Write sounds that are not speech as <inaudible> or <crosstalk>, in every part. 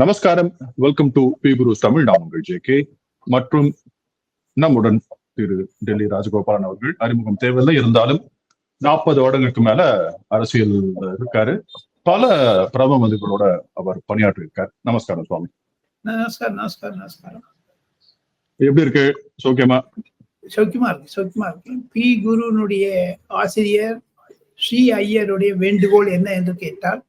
நமஸ்காரம். Welcome to B Guru Tamil நான் உங்கள் ஜே கே மற்றும் நம்முடன் திரு டெல்லி ராஜகோபாலன் அவர்கள். அறிமுகம் தேவையில்லை இருந்தாலும் நாற்பது வருடங்களுக்கு மேல அரசியல் இருக்காரு. பல பிரபல மதிப்புகளோட அவர் பணியாற்றி இருக்கார் நமஸ்காரம் சுவாமி. நமஸ்காரம் நமஸ்காரம் நமஸ்காரம். எப்படி இருக்கு? சௌக்கியமா? சௌக்கியமா இருக்கு சௌக்கியமா இருக்கு. பி குருனுடைய ஆசிரியர் ஸ்ரீ ஐயருடைய வேண்டுகோள் என்ன என்று கேட்டால்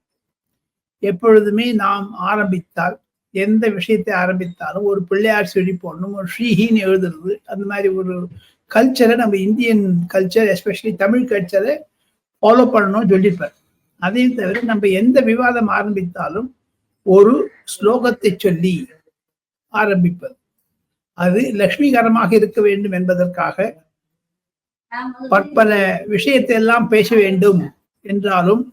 எப்பொழுதுமே நாம் ஆரம்பித்தால் எந்த விஷயத்தை ஆரம்பித்தாலும் ஒரு பிள்ளையார் செடி போடணும் ஒரு ஸ்ரீஹின்னு எழுதுறது அந்த மாதிரி ஒரு கல்ச்சரை நம்ம இந்தியன் கல்ச்சர் எஸ்பெஷலி தமிழ் கல்ச்சரை ஃபாலோ பண்ணணும்னு சொல்லியிருப்பார். அதையும் தவிர நம்ம எந்த விவாதம் ஆரம்பித்தாலும் ஒரு ஸ்லோகத்தை சொல்லி ஆரம்பிப்பது. அது லட்சுமிகரமாக இருக்க வேண்டும் என்பதற்காக பற்பல விஷயத்தை எல்லாம் பேச வேண்டும் என்றாலும்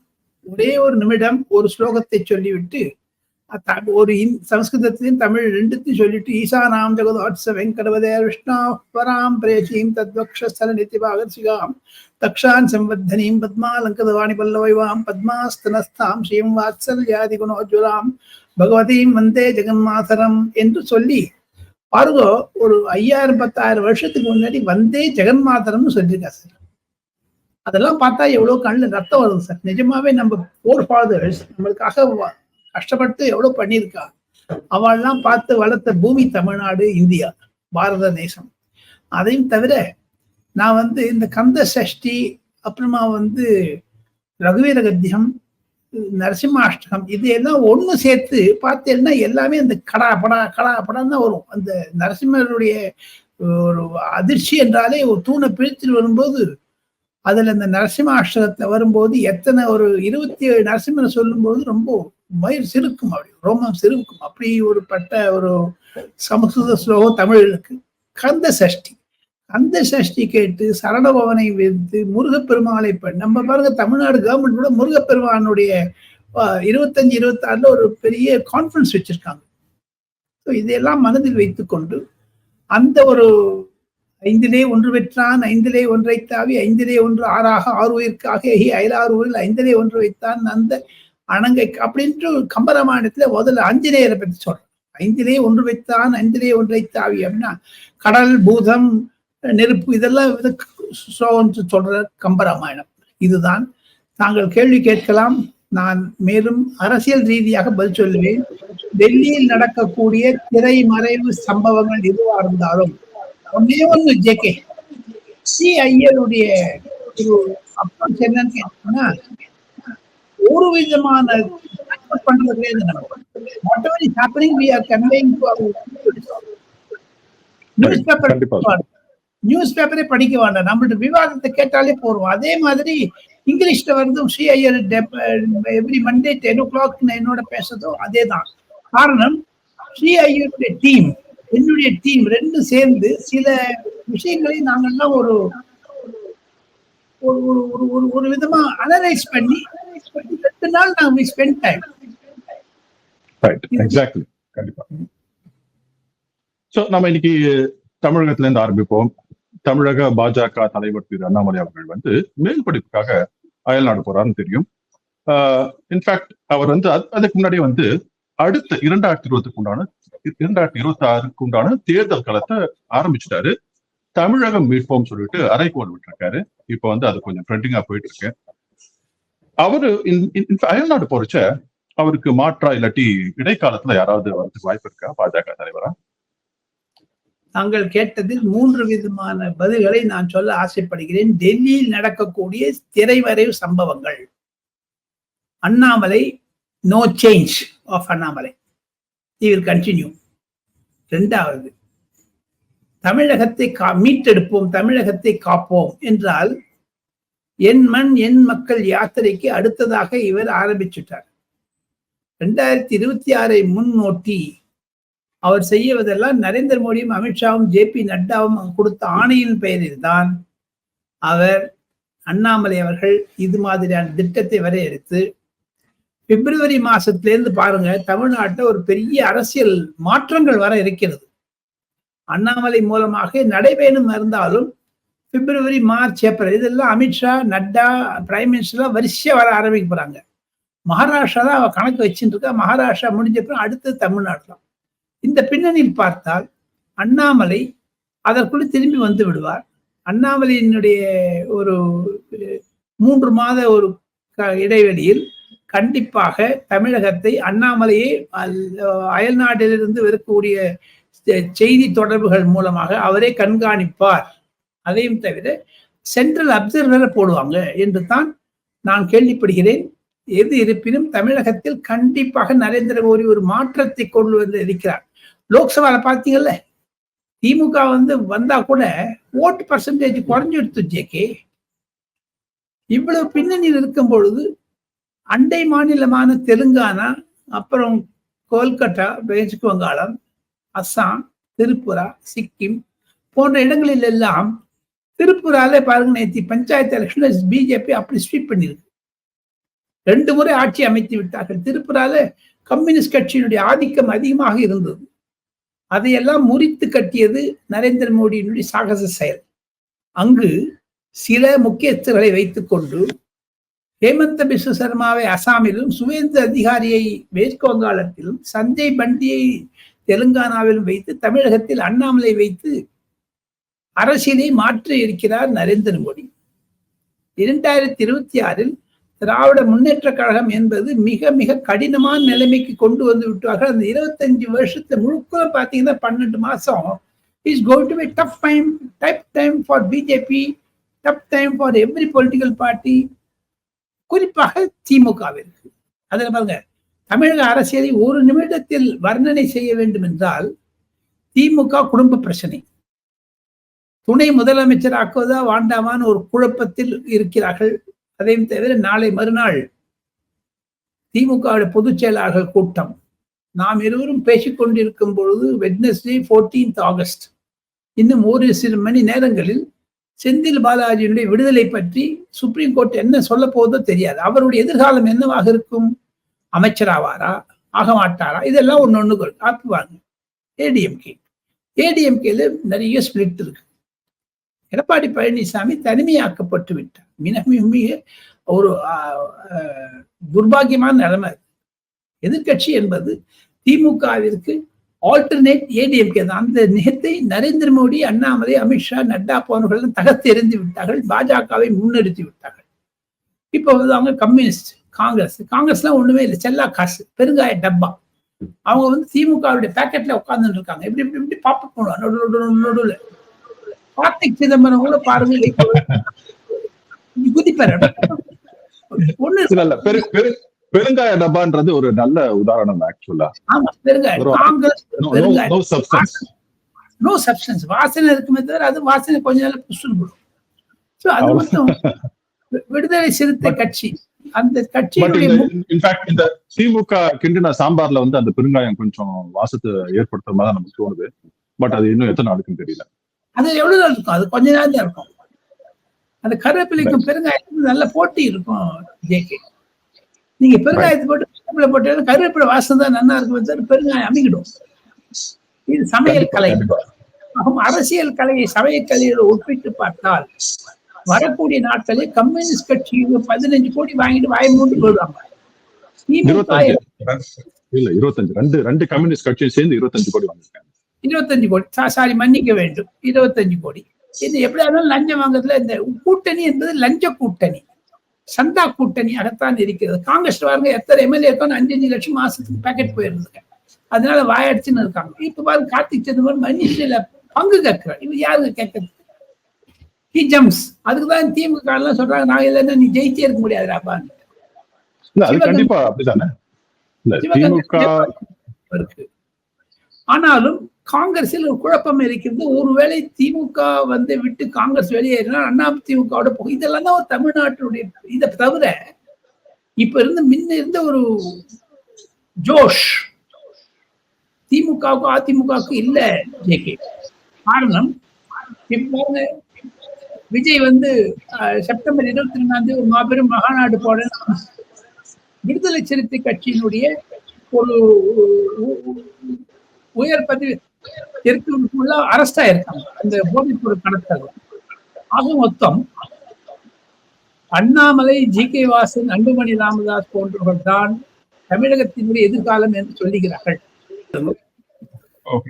ஒரே ஒரு நிமிடம் ஒரு ஸ்லோகத்தை சொல்லிவிட்டு அத்த- ஒரு சம்ஸ்கிருதத்தையும் தமிழ் ரெண்டுத்தையும் சொல்லிட்டு ஈசானாம் ஜெகதோட்ச வெங்கடவதே விஷ்ணா பராம் பிரேஷீம் நித்தி நித்திபாகர்ஷிகாம் தக்ஷான் சம்பத்தனீம் பத்மாலங்கதவாணி பல்லவைவாம் பத்மாஸ்தனஸ்தாம் ஸ்ரீம் வாத்சல்யாதி குணோஜுராம் பகவதீம் வந்தே ஜெகன்மாதரம் என்று சொல்லி பாருங்க ஒரு ஐயாயிரம் பத்தாயிரம் வருஷத்துக்கு முன்னாடி வந்தே ஜெகன்மாதரம்னு சொல்லியிருக்கா சார். அதெல்லாம் பார்த்தா எவ்வளவு கண்ணில் ரத்தம் வருது சார். நிஜமாவே நம்ம போர் ஃபாதர்ஸ் நம்மளுக்காக கஷ்டப்பட்டு எவ்வளவு பண்ணியிருக்கா. அவள்லாம் பார்த்து வளர்த்த பூமி தமிழ்நாடு இந்தியா பாரத தேசம். அதையும் தவிர நான் வந்து இந்த கந்த சஷ்டி அப்புறமா வந்து ரகுவீர கத்தியம் நரசிம்மாஷ்டகம் இது எல்லாம் ஒண்ணு சேர்த்து பார்த்தேன்னா எல்லாமே அந்த கடா படா கடா படம் தான் வரும். அந்த நரசிம்மருடைய ஒரு அதிர்ச்சி என்றாலே ஒரு தூணை பிரித்து வரும்போது அதுல இந்த நரசிம்ம அஷ்டகத்தை வரும்போது எத்தனை ஒரு இருபத்தி ஏழு நரசிம்மனை சொல்லும்போது ரொம்ப மயிர் சிறுக்கும் அப்படி ரோமம் சிறுக்கும். அப்படி ஒரு பட்ட ஒரு சமஸ்கிருத ஸ்லோகம் தமிழுக்கு கந்த சஷ்டி. கந்த சஷ்டி கேட்டு சரணபவனை வைத்து முருகப்பெருமாளை நம்ம பாருங்க தமிழ்நாடு கவர்மெண்ட் கூட முருகப்பெருமானுடைய இருபத்தஞ்சு இருபத்தாறுல ஒரு பெரிய கான்ஃபரன்ஸ் வச்சிருக்காங்க. ஸோ இதையெல்லாம் மனதில் வைத்துக்கொண்டு அந்த ஒரு ஐந்திலே ஒன்று வெற்றான் ஐந்திலே ஒன்றை தாவி ஐந்திலே ஒன்று ஆறாக ஆறு உயிர்க்காக எகி அயலாறு ஊரில் ஐந்திலே ஒன்று வைத்தான் அந்த அணங்கை. அப்படின்ட்டு கம்பராமாயணத்துல முதல்ல ஆஞ்சநேயரை பற்றி சொல்றேன். ஐந்திலே ஒன்று வைத்தான் ஐந்திலே ஒன்றை தாவி அப்படின்னா கடல் பூதம் நெருப்பு இதெல்லாம் சொல்ற கம்பராமாயணம். இதுதான். தாங்கள் கேள்வி கேட்கலாம். நான் மேலும் அரசியல் ரீதியாக பதில் சொல்லுவேன். டெல்லியில் நடக்கக்கூடிய திரைமறைவு சம்பவங்கள் எதுவாக இருந்தாலும் ஒன்னே ஒண்ணு ஜேகே சி ஐயருடைய ஒரு அப்ரோச் என்னன்னு கேட்டோம்னா ஒரு விதமான பண்றது கிடையாது நம்ம. Whatever is happening we are conveying to our newspaper. News பேப்பரே படிக்க வேண்டாம். நம்மள்ட்ட விவாதத்தை கேட்டாலே போறோம் அதே மாதிரி இங்கிலீஷ்ல Shri Iyer every Monday ten o'clock என்னோட பேசுறதோ அதே தான் காரணம் ஐயருடைய டீம் என்னுடைய டீம் ரெண்டும் சேர்ந்து சில விஷயங்களை நாங்கெல்லாம் ஒரு ஒரு ஒரு ஒரு ஒரு விதமா அனலைஸ் பண்ணி ரெண்டு நாள் நாங்க ஸ்பெண்ட் டைம் எக்ஸாக்ட்லி கண்டிப்பா. சோ நம்ம இன்னைக்கு தமிழகத்துல இருந்து ஆரம்பிப்போம். தமிழக பாஜக தலைவர் திரு அண்ணாமலை அவர்கள் வந்து மேல் படிப்புக்காக அயல்நாடு போறாருன்னு தெரியும். இன்ஃபேக்ட் அவர் வந்து அது- அதுக்கு முன்னாடி வந்து அடுத்த இரண்டாயிரத்தி இருபத்துக்கு உண்டான இரண்டாயிரத்தி இருபத்தி ஆறுக்கு உண்டான தேர்தல் களத்தை ஆரம்பிச்சிட்டாரு. தமிழகம் மீட்போம் சொல்லிட்டு அரைக்கோல் விட்டுருக்காரு. இப்போ வந்து அது கொஞ்சம் ட்ரெண்டிங்கா போயிட்டு இருக்கு. அவரு அயல்நாடு போறச்ச அவருக்கு மாற்றா இல்லாட்டி இடைக்காலத்துல யாராவது வரதுக்கு வாய்ப்பு இருக்கா பாஜக தலைவரா? தாங்கள் கேட்டதில் மூன்று விதமான பதில்களை நான் சொல்ல ஆசைப்படுகிறேன். டெல்லியில் நடக்கக்கூடிய திரைவரைவு சம்பவங்கள். Annamalai no change of Annamalai. Will continue ரெண்டாவது தமிழகத்தை கா மீட்டெடுப்போம் தமிழகத்தை காப்போம் என்றால் என் மண் என் மக்கள் யாத்திரைக்கு அடுத்ததாக இவர் ஆரம்பிச்சுட்டார். ரெண்டாயிரத்தி இருபத்தி ஆறை முன்னோட்டி அவர் செய்வதெல்லாம் நரேந்திர மோடியும் அமித்ஷாவும் ஜே பி நட்டாவும் கொடுத்த ஆணையின் பெயரில் தான் அவர் அண்ணாமலை அவர்கள் இது மாதிரியான திட்டத்தை வரையறுத்து பிப்ரவரி மாசத்திலேருந்து பாருங்க தமிழ்நாட்டில் ஒரு பெரிய அரசியல் மாற்றங்கள் வர இருக்கிறது. அண்ணாமலை மூலமாக நடைபயணம் இருந்தாலும் பிப்ரவரி மார்ச் ஏப்ரல் இதெல்லாம் அமித்ஷா நட்டா பிரைம் மினிஸ்டர்லாம் வரிசையா வர ஆரம்பிக்க போறாங்க. மகாராஷ்டிரா தான் அவ கணக்கு வச்சுட்டு இருக்கா. மகாராஷ்டிரா முடிஞ்ச பிறகு அடுத்து தமிழ்நாடு தான் இந்த பின்னணியில் பார்த்தால் அண்ணாமலை அதற்குள்ள திரும்பி வந்து விடுவார். அண்ணாமலையினுடைய ஒரு மூன்று மாத ஒரு க- இடைவெளியில் கண்டிப்பாக தமிழகத்தை அண்ணாமலையை அல்- அயல்நாட்டிலிருந்து வரக்கூடிய செ- செய்தி தொடர்புகள் மூலமாக அவரே கண்காணிப்பார். அதையும் தவிர சென்ட்ரல் அப்சர்வரை போடுவாங்க என்று தான் நான் கேள்விப்படுகிறேன். எது இருப்பினும் தமிழகத்தில் கண்டிப்பாக நரேந்திர மோடி ஒரு மாற்றத்தை கொண்டு வந்து இருக்கிறார். லோக்சபால பார்த்தீங்கல்ல திமுக வந்து வந்தா கூட ஓட்டு பர்சன்டேஜ் குறைஞ்சிடுத்து ஜேகே இவ்வளவு பின்னணியில் இருக்கும் பொழுது அண்டை மாநிலமான தெலுங்கானா அப்புறம் கோல்கட்டா மேற்கு வங்காளம் அஸ்ஸாம் திரிபுரா சிக்கிம் போன்ற இடங்களில் எல்லாம் திருப்பூரால பாருங்க நேத்தி பஞ்சாயத்து எலெக்ஷன்ல பிஜேபி அப்படி ஸ்வீப் பண்ணிருக்கு ரெண்டு முறை ஆட்சி அமைத்து விட்டார்கள். திருப்பூரால கம்யூனிஸ்ட் கட்சியினுடைய ஆதிக்கம் அதிகமாக இருந்தது. அதையெல்லாம் முறித்து கட்டியது நரேந்திர மோடியினுடைய சாகச செயல். அங்கு சில முக்கியஸ்தர்களை வைத்துக்கொண்டு ஹேமந்த பிஸ்வ சர்மாவை அசாமிலும் சுவேந்து அதிகாரியை மேற்கு வங்காளத்திலும் சஞ்சய் பண்டியை தெலுங்கானாவிலும் வைத்து தமிழகத்தில் அண்ணாமலை வைத்து அரசியலை மாற்றி இருக்கிறார் நரேந்திர மோடி. இரண்டாயிரத்தி இருபத்தி ஆறில் திராவிட முன்னேற்ற கழகம் என்பது மிக மிக கடினமான நிலைமைக்கு கொண்டு வந்து விட்டார்கள். அந்த இருபத்தஞ்சு வருஷத்தை முழுக்க பார்த்தீங்கன்னா பன்னெண்டு மாசம். Is going to be tough time tough time for BJP tough time for every political party குறிப்பாக திமுகவிற்கு அதில் பாருங்க தமிழக அரசியலை ஒரு நிமிடத்தில் வர்ணனை செய்ய வேண்டும் என்றால் திமுக குடும்ப பிரச்சனை. துணை முதலமைச்சர் ஆக்குவதா வாண்டாமான்னு ஒரு குழப்பத்தில் இருக்கிறார்கள். அதையும் தவிர நாளை மறுநாள் திமுக பொதுச் செயலாளர்கள் கூட்டம். நாம் இருவரும் பேசிக்கொண்டிருக்கும் பொழுது வெட்னஸ்டே ஃபோர்டீன்த் ஆகஸ்ட் இன்னும் ஒரு சில மணி நேரங்களில் செந்தில் பாலாஜியினுடைய விடுதலை பற்றி சுப்ரீம் கோர்ட் என்ன சொல்ல போதோ தெரியாது. அவருடைய எதிர்காலம் என்னவாக இருக்கும்? அமைச்சராவாரா? ஆக மாட்டாரா? இதெல்லாம் ஒன்று ஒன்று காப்புவாங்க ஏடிஎம்கே ஏடிஎம்கேல நிறைய ஸ்பிளிட் இருக்கு. எடப்பாடி பழனிசாமி தனிமையாக்கப்பட்டு விட்டார். மிக மிக மிக ஒரு துர்பாகியமான துர்பாக்கியமான நிலைமை எதிர்கட்சி எதிர்க்கட்சி என்பது திமுகவிற்கு ஆல்டர்னேட் ஏடிஎம்கே தான். அந்த நிகத்தை நரேந்திர மோடி அண்ணாமலை அமித்ஷா நட்டா போன்றவர்கள் தகர்த்து எறிந்து விட்டார்கள். பாஜகவை முன்னெடுத்து விட்டார்கள். இப்போ வந்து அவங்க கம்யூனிஸ்ட் காங்கிரஸ். காங்கிரஸ்லாம் ஒண்ணுமே இல்லை. செல்லா காசு பெருங்காய டப்பா. அவங்க வந்து திமுகவுடைய பேக்கெட்ல உட்கார்ந்துட்டு இருக்காங்க. இப்படி இப்படி இப்படி பாப்ப பண்ணுவாங்க. நடு நடுவில். கார்த்திக் சிதம்பரம் கூட பாருங்க. குதிப்பாரு. ஒண்ணு பெருங்காய டப்பான்றது ஒரு நல்ல உதாரணம் ஆக்சுவலா நோ சப்ஸ்டன்ஸ் வாசனை இருக்குமே தவிர அது வாசனை கொஞ்ச நாள் புஷ்னு போடும். ஸோ அது. மட்டும் <laughs> விடுதலை சிறுத்தை கட்சி. அந்த கட்சியினுடைய இந்த மு- இன்ஃபேக்ட் இந்த திமுக கிண்டின சாம்பார்ல வந்து அந்த பெருங்காயம் கொஞ்சம் வாசத்தை ஏற்படுத்துற மாதிரி நமக்கு தோணுது. பட் அது இன்னும் எத்தனை நாளுக்குன்னு தெரியல. அது எவ்வளவு நாள் இருக்கும்? அது கொஞ்ச நாள் தான் இருக்கும். அந்த கருவேப்பிலைக்கும் பெருங்காயத்துக்கும் நல்ல போட்டி இருக்கும் ஜேகே நீங்க பெருங்காயத்தை போட்டு கருவேப்பிலை போட்டு கருவேப்பிலை வாசம் தான் நல்லா இருக்கும். தவிர பெருங்காயம் அமைக்கிடும். இது சமையல் கலை. அரசியல் கலையை சமையல் கலையோடு ஒப்பிட்டு பார்த்தால் வரக்கூடிய நாட்களில் கம்யூனிஸ்ட் கட்சி பதினஞ்சு கோடி வாங்கிட்டு வாய மூடி போடுவாங்க திமுக இருபத்தஞ்சு. இல்ல இருபத்தஞ்சு. ரெண்டு ரெண்டு கம்யூனிஸ்ட் கட்சியும் சேர்ந்து இருபத்தஞ்சு கோடி வாங்கிருக்காங்க இருபத்தஞ்சு கோடி. சாரி மன்னிக்க வேண்டும். இருபத்தஞ்சு கோடி. இது எப்படி இருந்தாலும் லஞ்சம் வாங்குறதுல இந்த கூட்டணி என்பது லஞ்ச கூட்டணி. சந்தா கூட்டணியாகத்தான் இருக்கிறது. காங்கிரஸ் பாருங்க எத்தனை எம்எல்ஏ இருக்கான்னு அஞ்சு அஞ்சு லட்சம் மாசத்துக்கு பேக்கெட் போயிருந்துங்க. அதனால வாயடிச்சுன்னு இருக்காங்க. இப்ப பாருங்க கார்த்திக் சிதம்பரம் மனுஷில பங்கு கேட்கிறார். இவர் யாருங்க கேட்கறது? ஹி ஜம்ஸ் அதுக்கு தான் திமுக எல்லாம் சொல்றாங்க நான் இல்லைன்னா நீ ஜெயிச்சே இருக்க சிவகங்கை- கண்டிப்பா அப்படிதானே? ஆனாலும் காங்கிரஸில் ஒரு குழப்பம் இருக்கிறது. ஒருவேளை திமுக வந்து விட்டு காங்கிரஸ் வெளியேறினா அண்ணா திமுகவோட போகும். இதெல்லாம் தான் ஒரு தமிழ்நாட்டுடைய இதை தவிர இப்ப இருந்து முன்ன இருந்த ஒரு ஜோஷ் திமுகவுக்கும் அதிமுகவுக்கும் இல்ல ஜேகே காரணம் பாருங்க, விஜய் வந்து செப்டம்பர் இருபத்தி ரெண்டாம் தேதி ஒரு மாபெரும் மகாநாடு போட விடுதலை சிறுத்தை கட்சியினுடைய ஒரு உயர் பதவி இருக்கிறவங்களுக்குள்ள அரெஸ்ட் ஆயிருக்காங்க. அந்த போதைப் பொருள் கடத்தல். ஆக மொத்தம் அண்ணாமலை ஜி. கே. வாசன் அன்புமணி ராமதாஸ் போன்றவர்கள் தான் தமிழகத்தினுடைய எதிர்காலம் என்று சொல்லுகிறார்கள்.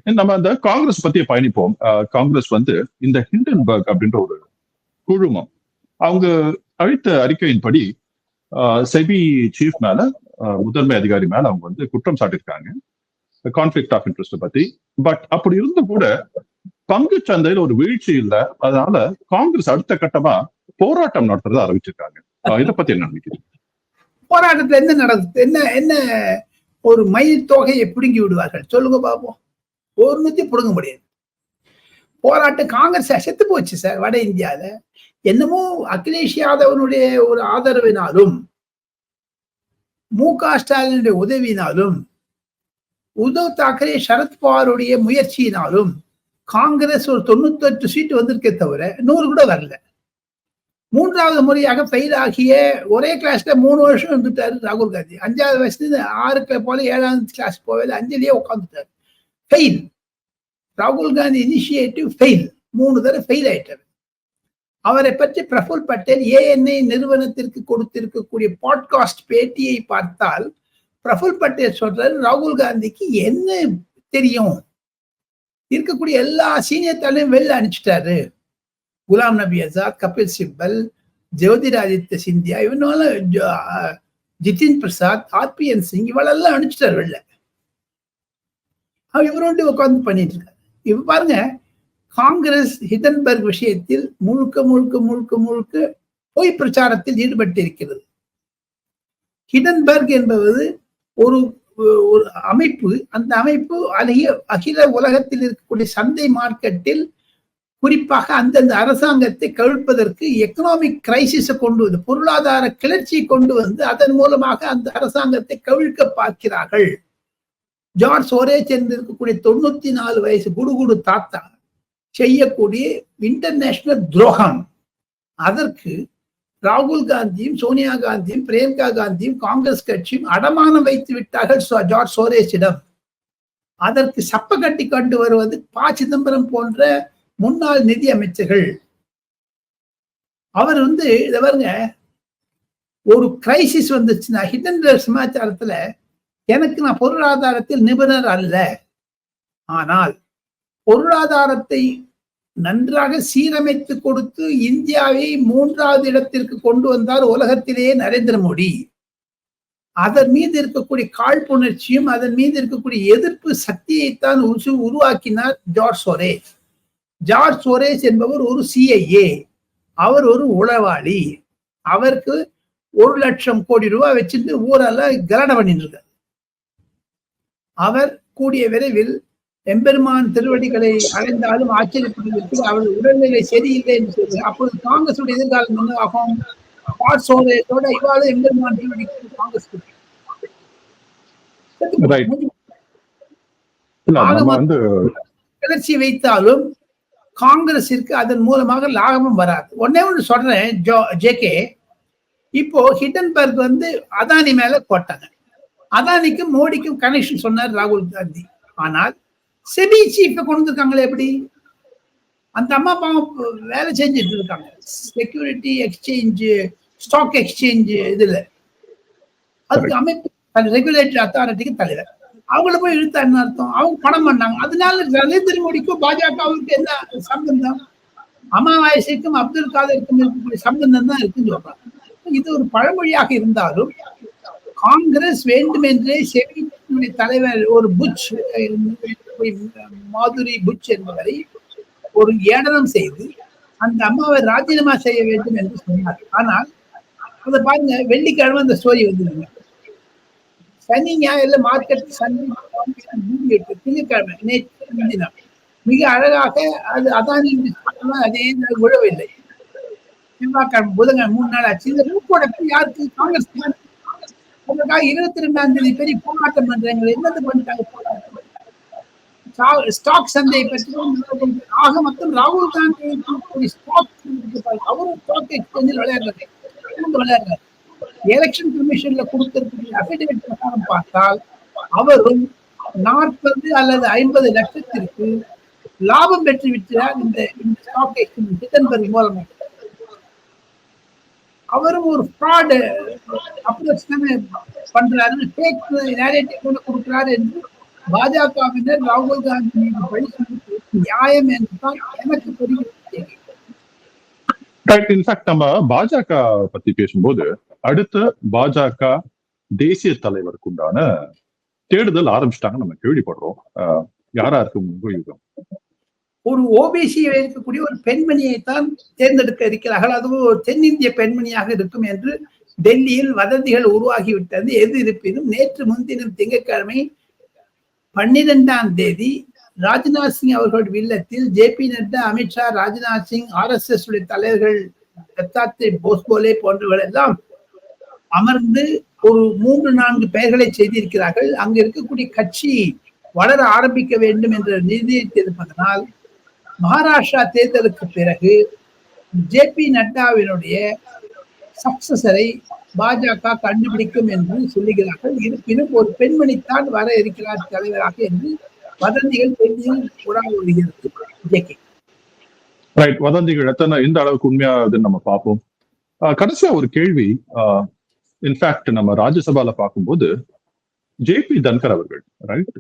நம்ம அந்த காங்கிரஸ் பத்தி பயணிப்போம். காங்கிரஸ் வந்து இந்த ஹிண்டன்பர்க் அப்படின்ற ஒரு குழுமம். அவங்க அழித்த அறிக்கையின்படி செபி சீஃப் மேல முதன்மை அதிகாரி மேல அவங்க வந்து குற்றம் சாட்டியிருக்காங்க. கான்ஃபிளிக் ஆஃப் இன்ட்ரெஸ்ட் பத்தி. பட் அப்படி இருந்து கூட பங்கு சந்தையில் ஒரு வீழ்ச்சி இல்ல. அதனால காங்கிரஸ் அடுத்த கட்டமா போராட்டம் நடத்துறத ஆரம்பிச்சிருக்காங்க. இதை பத்தி என்ன நினைக்கிறீங்க? போராட்டத்துல என்ன நடக்குது? என்ன என்ன ஒரு மயில் தொகையை பிடுங்கி விடுவார்கள்? சொல்லுங்க பாப்போம். ஒரு நூத்தி பிடுங்க முடியாது. போராட்டம் காங்கிரஸ் செத்து போச்சு சார் வட இந்தியாவில என்னமோ அகிலேஷ் யாதவனுடைய ஒரு ஆதரவினாலும் மு க ஸ்டாலினுடைய உதவியினாலும் உத்தவ் தாக்கரே சரத்பவாருடைய முயற்சியினாலும் காங்கிரஸ் ஒரு தொண்ணூத்தெட்டு சீட்டு வந்திருக்கே தவிர நூறு கூட வரல. மூன்றாவது முறையாக ஃபெயில் ஆகிய ஒரே கிளாஸ்ல மூணு வருஷம் இருந்துட்டாரு ராகுல் காந்தி. அஞ்சாவது வயசுல ஆறு போல ஏழாவது கிளாஸ் போவே அஞ்சலியே உட்காந்துட்டாரு ஃபெயில் ராகுல் காந்தி இனிஷியேட்டிவ் ஃபெயில் மூணு தடவை ஃபெயில் ஆயிட்டாரு. அவரை பற்றி பிரஃபுல் பட்டேல் ஏஎன்ஐ நிறுவனத்திற்கு கொடுத்திருக்கக்கூடிய பாட்காஸ்ட் பேட்டியை பார்த்தால் பிரஃபுல் பட்டேல் சொல்றாரு ராகுல் காந்திக்கு என்ன தெரியும்? இருக்கக்கூடிய எல்லா சீனியர் தலையும் வெளில அனுப்பிச்சிட்டாரு. குலாம் நபி ஆசாத் கபில் சிப்பல் ஜோதிராதித்ய சிந்தியா இவனெல்லாம் ஜிதின் பிரசாத் ஆர்பிஎன் சிங் இவளெல்லாம் அனுப்பிச்சிட்டாரு வெளில. அவர் இவரோண்டு உட்காந்து பண்ணிட்டு இருக்காரு இப்ப பாருங்க காங்கிரஸ் ஹிடன்பர்க் விஷயத்தில் முழுக்க முழுக்க முழுக்க முழுக்க பொய் பிரச்சாரத்தில் ஈடுபட்டு இருக்கிறது ஹிடன்பர்க் என்பது ஒரு ஒரு அமைப்பு அந்த அமைப்பு அழகிய அகில உலகத்தில் இருக்கக்கூடிய சந்தை மார்க்கெட்டில் குறிப்பாக அந்தந்த அரசாங்கத்தை கவிழ்ப்பதற்கு எக்கனாமிக் கிரைசிஸை கொண்டு வந்து பொருளாதார கிளர்ச்சியை கொண்டு வந்து அதன் மூலமாக அந்த அரசாங்கத்தை கவிழ்க்க பார்க்கிறார்கள். ஜார்ஜ் சோரேஜ் இருக்கக்கூடிய தொண்ணூத்தி நாலு வயசு குடுகுடு தாத்தா செய்யக்கூடிய இன்டர்நேஷனல் துரோகம். அதற்கு ராகுல் காந்தியும் சோனியா காந்தியும் பிரியங்கா காந்தியும் காங்கிரஸ் கட்சியும் அடமானம் வைத்து விட்டார்கள் ஜார்ஜ் சோரேஷிடம் அதற்கு சப்ப கட்டி கொண்டு வருவது ப சிதம்பரம் போன்ற முன்னாள் நிதி அமைச்சர்கள். அவர் வந்து இதை பாருங்க ஒரு கிரைசிஸ் வந்துச்சுன்னா ஹிடன் சமாச்சாரத்துல எனக்கு நான் பொருளாதாரத்தில் நிபுணர் அல்ல. ஆனால் பொருளாதாரத்தை நன்றாக சீரமைத்து கொடுத்து இந்தியாவை மூன்றாவது இடத்திற்கு கொண்டு வந்தார் உலகத்திலேயே நரேந்திர மோடி. அதன் மீது இருக்கக்கூடிய காழ்ப்புணர்ச்சியும் அதன் மீது இருக்கக்கூடிய எதிர்ப்பு சக்தியைத்தான் உருவாக்கினார் ஜார்ஜ் சோரேஜ் ஜார்ஜ் சோரேஸ் என்பவர் ஒரு சிஐஏ அவர் ஒரு உளவாளி. அவருக்கு ஒரு லட்சம் கோடி ரூபாய் வச்சிருந்து ஊரெல்லாம் கலட பண்ணிட்டு இருக்காரு. அவர் கூடிய விரைவில் எம்பெருமான் திருவடிகளை அடைந்தாலும் ஆச்சரியப்படுவதற்கு அவர் உடல்நிலை சரியில்லை என்று சொல்லி அப்பொழுது காங்கிரஸ் எதிர்காலம் என்ன ஆகும் சோதனையோட இவாளும் எம்பெருமான் திருவடிக்கு காங்கிரஸ் கிளர்ச்சி வைத்தாலும் காங்கிரசிற்கு அதன் மூலமாக லாபமும் வராது. ஒன்னே ஒன்று சொல்றேன் ஜோ ஜேகே இப்போ ஹிட்டன்பர்க் வந்து அதானி மேல போட்டாங்க அதானிக்கும் மோடிக்கும் கனெக்ஷன் சொன்னார் ராகுல் காந்தி. ஆனால் செபி சீஃபை கொண்டு இருக்காங்களே எப்படி? அந்த அம்மா பாவம் வேலை செஞ்சுட்டு இருக்காங்க. செக்யூரிட்டி எக்ஸ்சேஞ்ச் ஸ்டாக் எக்ஸ்சேஞ்ச் இதுல. அதுக்கு அமைப்பு ரெகுலேட்டரி அத்தாரிட்டிக்கு தலைவர். அவங்கள போய் இழுத்தா என்ன அர்த்தம்? அவங்க பணம் பண்ணாங்க. அதனால நரேந்திர மோடிக்கும் பாஜகவுக்கு என்ன சம்பந்தம்? அமாவாசைக்கும் அப்துல் காதருக்கும் இருக்கக்கூடிய சம்பந்தம் தான் இருக்குன்னு சொல்றாங்க. இது ஒரு பழமொழியாக இருந்தாலும் காங்கிரஸ் வேண்டுமென்றே செவினுடைய தலைவர் ஒரு புச் மாதுரி புட்ச் என்பவரை ஒரு ஏடனம் செய்து அந்த அம்மாவை ராஜினாமா செய்ய வேண்டும் என்று சொன்னார். ஆனால் அதை பாருங்க வெள்ளிக்கிழமை அந்த ஸ்டோரி வந்துருங்க சனி ஞாயிறுல மார்க்கெட் சனி திங்கட்கிழமை நேற்று மிக அழகாக அது அதானி அதே விழவில்லை செவ்வாய்க்கிழமை புதன்கிழமை மூணு நாள் ஆச்சு. இந்த ரூப்போட யாருக்கு? காங்கிரஸ் அதற்காக இருபத்தி ரெண்டாம் தேதி பெரிய போராட்டம் பண்றாங்க என்னது பண்ணிட்டாங்க போராட்டம்? ஸ்டாக் சந்தையை பற்றி ஆக மொத்தம் ராகுல் காந்தி ஸ்டாக் அவரும் ஸ்டாக் எக்ஸ்சேஞ்சில் விளையாடுறது விளையாடுறாரு. எலெக்ஷன் கமிஷன்ல கொடுத்திருக்கிற அபிடேவிட் பிரகாரம் பார்த்தால் அவரும் நாற்பது அல்லது ஐம்பது லட்சத்திற்கு லாபம் பெற்று விட்டார் இந்த ஸ்டாக் எக்ஸ்சேஞ்ச் ஹிட்டன்பர்க் மூலமாக அவரும் ஒரு ஃப்ராடு அப்ரோச் தானே பண்றாரு ஃபேக் நேரேட்டிவ் கொடுக்குறாரு என்று பாஜகவினர் ராகுல் காந்தி மீது பழி நியாயம் என்று தான் எனக்கு புரிகிறது இன்ஃபேக்ட் நம்ம பாஜக பத்தி பேசும்போது அடுத்த பாஜக தேசிய தலைவருக்கு உண்டான தேடுதல் ஆரம்பிச்சிட்டாங்க நம்ம கேள்விப்படுறோம். யாரா இருக்கு ஒரு ஓபிசி இருக்கக்கூடிய ஒரு பெண்மணியை தான் தேர்ந்தெடுக்க இருக்கிறார்கள். அதுவும் ஒரு தென்னிந்திய பெண்மணியாக இருக்கும் என்று டெல்லியில் வதந்திகள் உருவாகிவிட்டது. எது இருப்பினும் நேற்று முன்தினம் திங்கட்கிழமை பன்னிரெண்டாம் தேதி ராஜ்நாத் சிங் அவர்கள் இல்லத்தில் J P Nadda Amit Shah Rajnath Singh R S S உடைய தலைவர்கள் தத்தாத்ரி போஸ்போலே போன்றவர்கள் எல்லாம் அமர்ந்து ஒரு மூன்று நான்கு பெயர்களை செய்திருக்கிறார்கள். அங்கு இருக்கக்கூடிய கட்சி வளர ஆரம்பிக்க வேண்டும் என்ற நிர்ணயித்திருப்பதனால் மகாராஷ்டிரா தேர்தலுக்கு பிறகு ஜே பி நட்டாவினுடைய சக்சஸரை பாஜக கண்டுபிடிக்கும் என்று சொல்லுகிறார்கள். இருப்பினும் ஒரு பெண்மணித்தான் வர இருக்கிறார் தலைவராக என்று வதந்திகள் பெண்ணில் உலாவி வருகிறது ஜேகே ரைட் வதந்திகள் எத்தனை எந்த அளவுக்கு உண்மையாகுதுன்னு நம்ம பார்ப்போம். கடைசியா ஒரு கேள்வி இன்ஃபேக்ட் நம்ம ராஜ்யசபால பார்க்கும்போது ஜேபி தன்கர் அவர்கள் right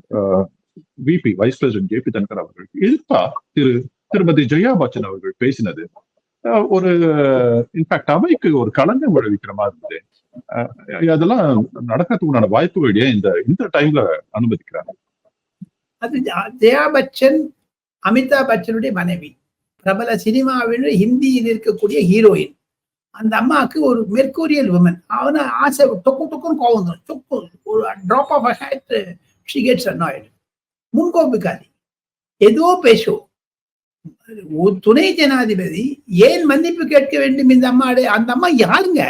VP vice president JP Dhankhar அவர்கள் எதிர்ப்பா திரு திருமதி ஜெயா பச்சன் அவர்கள் பேசினது. ஒரு இன்ஃபேக்ட் அவைக்கு ஒரு களங்கம் விளைவிக்கிற மாதிரி இருந்தது. அஹ், அதெல்லாம் நடக்கிறதுக்குண்டான வாய்ப்புகள் ஏன் இந்த இந்த டைம்ல அனுமதிக்கிறாங்க? அது ஜெயா பச்சன் அமிதாப் பச்சனுடைய மனைவி. பிரபல சினிமாவில் ஹிந்தியில் இருக்கக்கூடிய ஹீரோயின். அந்த அம்மாவுக்கு ஒரு மெர்கூரியல் உமன் அவனை ஆசை டொக்கு டொக்குன்னு கோவம் வந்துடும் டொக்கு ஒரு drop of hat she gets annoyed முன்கோபிக்காதி ஏதோ பேசுவோம் துணை ஜனாதிபதி ஏன் மன்னிப்பு கேட்க வேண்டும் இந்த அம்மாடு? அந்த அம்மா யாருங்க?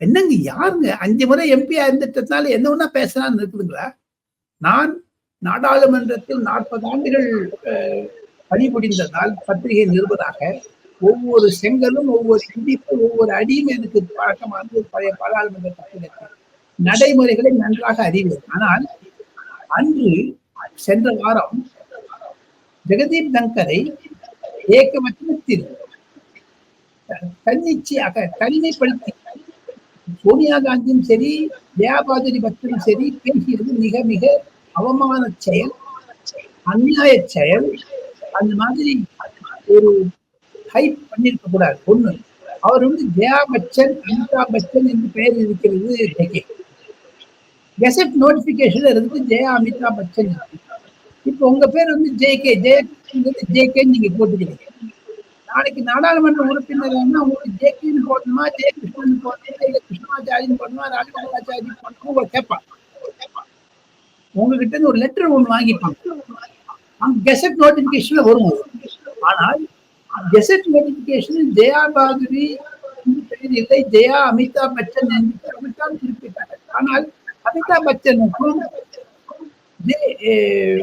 என்னங்க யாருங்க? அஞ்சு முறை எம்பியா இருந்துட்டதுனால என்ன ஒண்ணா பேசலாம்னு இருக்குதுங்களா? நான் நாடாளுமன்றத்தில் நாற்பது ஆண்டுகள் பணிபுரிந்ததால் பத்திரிகை நிருபராக ஒவ்வொரு செங்கலும் ஒவ்வொரு இடிப்பும் ஒவ்வொரு அடியும் எனக்கு பழக்கமானது பழைய பாராளுமன்ற கட்டிடத்தில் நடைமுறைகளை நன்றாக அறிவேன். ஆனால் அன்று சென்ற வாரம் ஜெகதீப் தங்கரை ஏகவச்சனத்தில் தன்னிச்சையாக தனிமைப்படுத்தி. சோனியா காந்தியும் சரி ஜெயாபாதிரி பச்சனும் சரி பேசியது மிக மிக அவமான செயல் அநியாய செயல். அந்த மாதிரி ஒரு ஹைப் பண்ணிருக்க கூடாது. ஒண்ணு அவர் வந்து ஜெயா பச்சன் அமிதாப் பச்சன் என்று பெயர் இருக்கிறது கெசட் நோட்டிபிகேஷன் இருந்து ஜெயா அமிதாப் பச்சன் இருக்கு இப்போ உங்க பேர் வந்து ஜேகே ஜெய ஜேகேன்னு நீங்க போட்டுக்கிறீங்க. நாளைக்கு நாடாளுமன்ற உறுப்பினர் உங்களுக்கு ஜேகேன்னு போடணுமா ஜெயகிருஷ்ணன் போடணுமா இல்ல கிருஷ்ணமாச்சாரின்னு போடணுமா ராஜகோபாச்சாரி போடணுமா உங்களை கேட்பான். உங்ககிட்ட இருந்து ஒரு லெட்டர் ஒன்று வாங்கிப்பாங்க. அங்க கெசட் நோட்டிபிகேஷன்ல வரும் ஆனால் கெசட் நோட்டிபிகேஷன் ஜெயா பாதுரி பெயர் இல்லை ஜெயா அமிதாப் பச்சன் என்று அப்படித்தான் குறிப்பிட்டார்கள். ஆனால் அமிதாப் பச்சனுக்கும்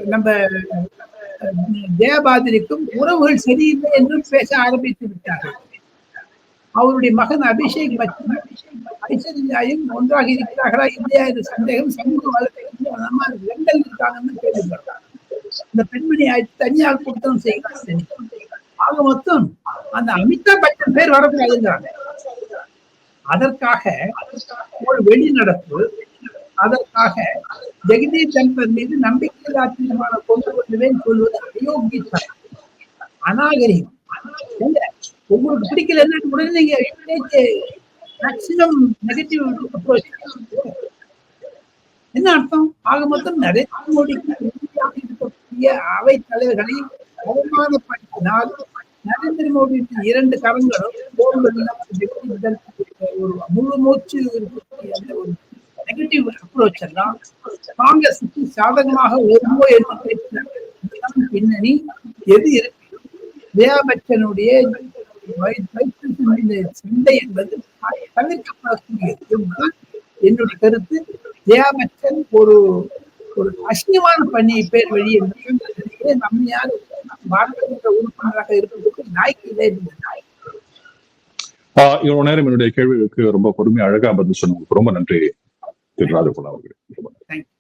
நம்ம அஹ், ஜெயபாதிரிக்கும் உறவுகள் சரியில்லை என்றும் பேச ஆரம்பித்து விட்டார்கள். அவருடைய மகன் அபிஷேக் பச்சன் ஐஸ்வர்யாயும் ஒன்றாக இருக்கிறார்களா இல்லையா என்ற சந்தேகம் சமூக வலைத்தளத்தில் நம்ம லண்டன் இருக்காங்கன்னு கேள்விப்பட்டார் இந்த பெண்மணி தனியார் தனியாக கொடுத்தனம் செய்கிறார் ஆக மொத்தம் அந்த அமிதாப் பச்சன் பேர் வரக்கூடாதுங்கிறாங்க. அதற்காக ஒரு வெளிநடப்பு அதற்காக ஜெகதீப் தன்பர் மீது நம்பிக்கையில்லா தீர்மானம் கொண்டு வருவேன் சொல்வது அயோக்கியம் அநாகரிகம். உங்களுக்கு பிடிக்கல உடனே நீங்க மேக்சிமம் நெகட்டிவ் அப்ரோச் என்ன அர்த்தம்? ஆக மொத்தம் நரேந்திர மோடிக்கு இருக்கக்கூடிய அவை தலைவர்களை அவமானப்படுத்தினால் நரேந்திர மோடியின் இரண்டு கரங்களும் ஒரு முழு மூச்சு இருக்கக்கூடிய ஒரு நெகட்டிவ் அப்ரோச் எல்லாம் காங்கிரஸுக்கு சாதகமாக வருமோ என்று கேட்கிறார்கள் பின்னணி எது இருக்கு? ஜெயா பச்சனுடைய வய- சண்டை என்பது தவிர்க்கப்படக்கூடியது என்னுடைய கருத்து ஜெயா பச்சன் ஒரு ஒரு அசிங்கமான பணி பேர் வழி என்று நம்மையார் யார் உறுப்பினராக இருப்பதற்கு நாய்க்கு இல்லை என்று நாய் இவ்வளவு நேரம் என்னுடைய கேள்விகளுக்கு ரொம்ப பொறுமையா அழகா பதில் சொன்னவங்களுக்கு ரொம்ப நன்றி. திரு ராஜகோபால் அவர்கள் தேங்க்யூ